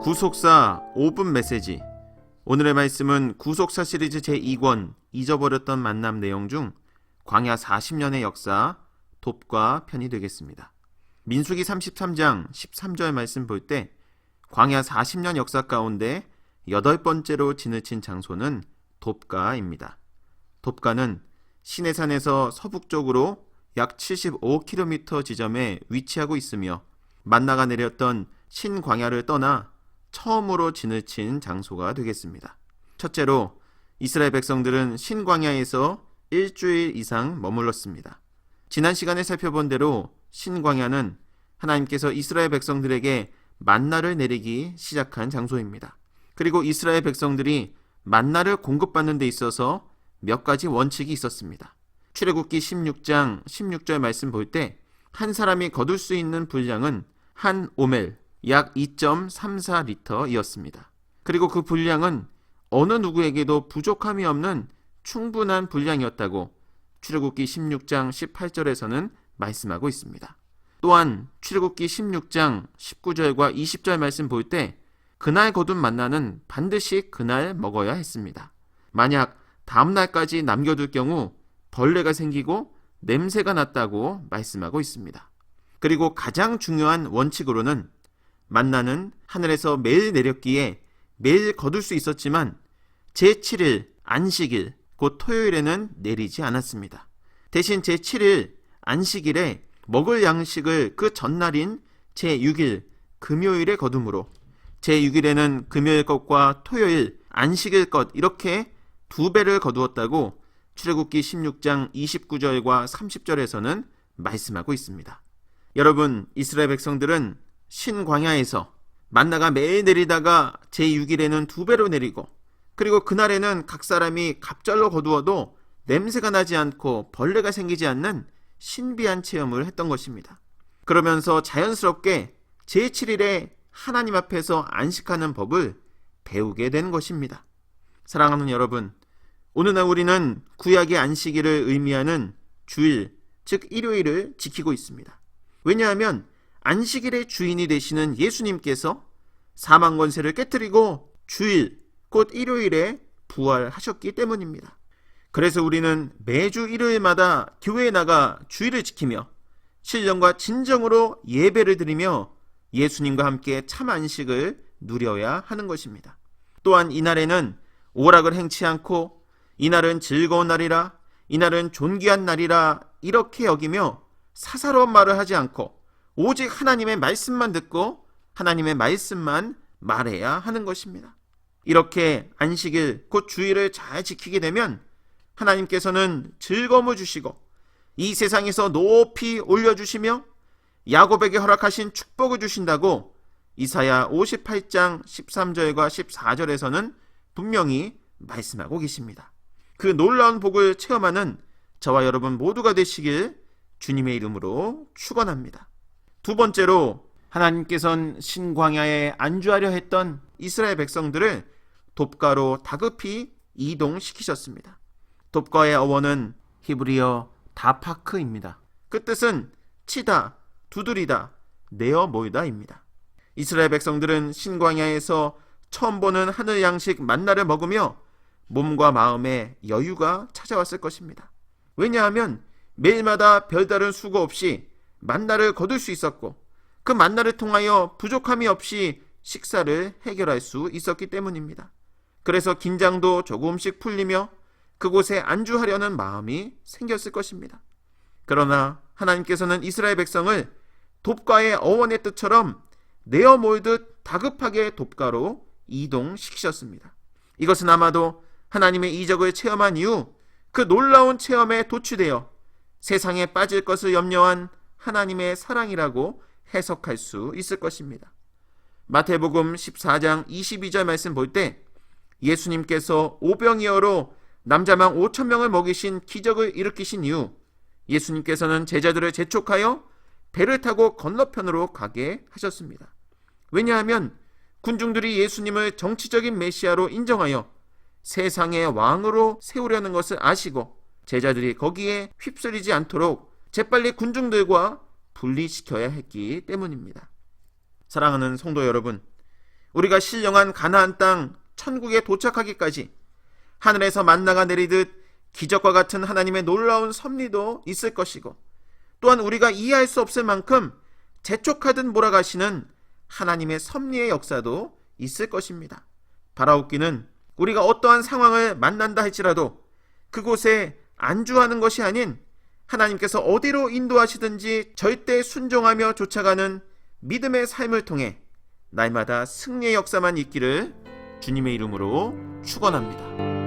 구속사 5분 메시지 오늘의 말씀은 구속사 시리즈 제2권 잊어버렸던 만남 내용 중 광야 40년의 역사 돕과 편이 되겠습니다. 민수기 33장 13절 말씀 볼 때 광야 40년 역사 가운데 여덟 번째로 지느친 장소는 돕가입니다. 돕가는 시내산에서 서북쪽으로 약 75km 지점에 위치하고 있으며 만나가 내렸던 신광야를 떠나 처음으로 지느친 장소가 되겠습니다. 첫째로 이스라엘 백성들은 신광야에서 일주일 이상 머물렀습니다. 지난 시간에 살펴본 대로 신광야는 하나님께서 이스라엘 백성들에게 만나를 내리기 시작한 장소입니다. 그리고 이스라엘 백성들이 만나를 공급받는 데 있어서 몇 가지 원칙이 있었습니다. 출애굽기 16장 16절 말씀 볼 때 한 사람이 거둘 수 있는 분량은 한 오멜 약 2.34리터이었습니다. 그리고 그 분량은 어느 누구에게도 부족함이 없는 충분한 분량이었다고 출애굽기 16장 18절에서는 말씀하고 있습니다. 또한 출애굽기 16장 19절과 20절 말씀 볼 때 그날 거둔 만나는 반드시 그날 먹어야 했습니다. 만약 다음 날까지 남겨둘 경우 벌레가 생기고 냄새가 났다고 말씀하고 있습니다. 그리고 가장 중요한 원칙으로는 만나는 하늘에서 매일 내렸기에 매일 거둘 수 있었지만 제7일 안식일 곧 토요일에는 내리지 않았습니다. 대신 제7일 안식일에 먹을 양식을 그 전날인 제6일 금요일에 거둠으로 제6일에는 금요일 것과 토요일 안식일 것 이렇게 두 배를 거두었다고 출애굽기 16장 29절과 30절에서는 말씀하고 있습니다. 여러분 이스라엘 백성들은 신광야에서 만나가 매일 내리다가 제6일에는 두 배로 내리고 그리고 그날에는 각 사람이 갑절로 거두어도 냄새가 나지 않고 벌레가 생기지 않는 신비한 체험을 했던 것입니다. 그러면서 자연스럽게 제7일에 하나님 앞에서 안식하는 법을 배우게 된 것입니다. 사랑하는 여러분, 오늘날 우리는 구약의 안식일을 의미하는 주일, 즉 일요일을 지키고 있습니다. 왜냐하면 안식일의 주인이 되시는 예수님께서 사망 권세를 깨뜨리고 주일, 곧 일요일에 부활하셨기 때문입니다. 그래서 우리는 매주 일요일마다 교회에 나가 주일을 지키며 신령과 진정으로 예배를 드리며 예수님과 함께 참 안식을 누려야 하는 것입니다. 또한 이날에는 오락을 행치 않고 이날은 즐거운 날이라 이날은 존귀한 날이라 이렇게 여기며 사사로운 말을 하지 않고 오직 하나님의 말씀만 듣고 하나님의 말씀만 말해야 하는 것입니다. 이렇게 안식일 곧 주일을 잘 지키게 되면 하나님께서는 즐거움을 주시고 이 세상에서 높이 올려 주시며 야곱에게 허락하신 축복을 주신다고 이사야 58장 13절과 14절에서는 분명히 말씀하고 계십니다. 그 놀라운 복을 체험하는 저와 여러분 모두가 되시길 주님의 이름으로 축원합니다. 두 번째로 하나님께선 신광야에 안주하려 했던 이스라엘 백성들을 돕가로 다급히 이동시키셨습니다. 돕가의 어원은 히브리어 다파크입니다. 그 뜻은 치다, 두드리다, 내어 모이다입니다. 이스라엘 백성들은 신광야에서 처음 보는 하늘 양식 만나를 먹으며 몸과 마음에 여유가 찾아왔을 것입니다. 왜냐하면 매일마다 별다른 수고 없이 만나를 거둘 수 있었고 그 만나를 통하여 부족함이 없이 식사를 해결할 수 있었기 때문입니다. 그래서 긴장도 조금씩 풀리며 그곳에 안주하려는 마음이 생겼을 것입니다. 그러나 하나님께서는 이스라엘 백성을 돕가의 어원의 뜻처럼 내어 몰듯 다급하게 돕가로 이동시키셨습니다. 이것은 아마도 하나님의 이적을 체험한 이후 그 놀라운 체험에 도취되어 세상에 빠질 것을 염려한 하나님의 사랑이라고 해석할 수 있을 것입니다. 마태복음 14장 22절 말씀 볼 때 예수님께서 오병이어로 남자만 5천 명을 먹이신 기적을 일으키신 이후 예수님께서는 제자들을 재촉하여 배를 타고 건너편으로 가게 하셨습니다. 왜냐하면 군중들이 예수님을 정치적인 메시아로 인정하여 세상의 왕으로 세우려는 것을 아시고 제자들이 거기에 휩쓸리지 않도록 재빨리 군중들과 분리시켜야 했기 때문입니다. 사랑하는 성도 여러분, 우리가 신령한 가나안 땅 천국에 도착하기까지 하늘에서 만나가 내리듯 기적과 같은 하나님의 놀라운 섭리도 있을 것이고 또한 우리가 이해할 수 없을 만큼 재촉하듯 몰아가시는 하나님의 섭리의 역사도 있을 것입니다. 바라옵기는 우리가 어떠한 상황을 만난다 할지라도 그곳에 안주하는 것이 아닌 하나님께서 어디로 인도하시든지 절대 순종하며 쫓아가는 믿음의 삶을 통해 날마다 승리의 역사만 있기를 주님의 이름으로 축원합니다.